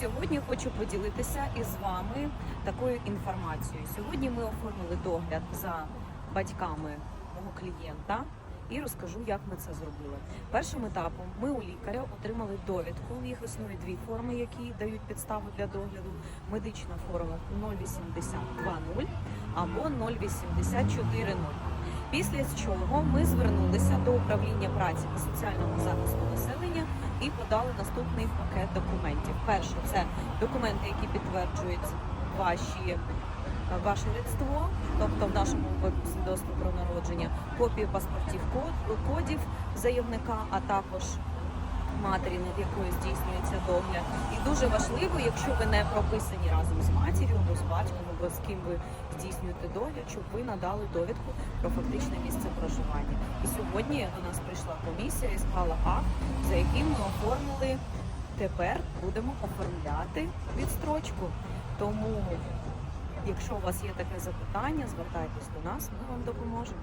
Сьогодні хочу поділитися із вами такою інформацією. Сьогодні ми оформили догляд за батьками мого клієнта і розкажу, як ми це зробили. Першим етапом ми у лікаря отримали довідку. Їх існує дві форми, які дають підставу для догляду. Медична форма 082.0 або 084.0. Після чого ми звернулися до управління праці та соціального захисту населення і подали наступний пакет документів. Перше це документи, які підтверджують ваші. Ваше рідство, тобто в нашому випадку свідоцтво про народження, копії паспортів код- кодів заявника, а також матері, над якою здійснюється догляд. І дуже важливо, якщо ви не прописані разом з матір'ю або з батьком, або з ким ви здійснюєте догляд, щоб ви надали довідку про фактичне місце проживання. І сьогодні до нас прийшла комісія і склала акт, за яким оформили. Тепер будемо оформляти відстрочку. Тому, якщо у вас є таке запитання, звертайтесь до нас, ми вам допоможемо.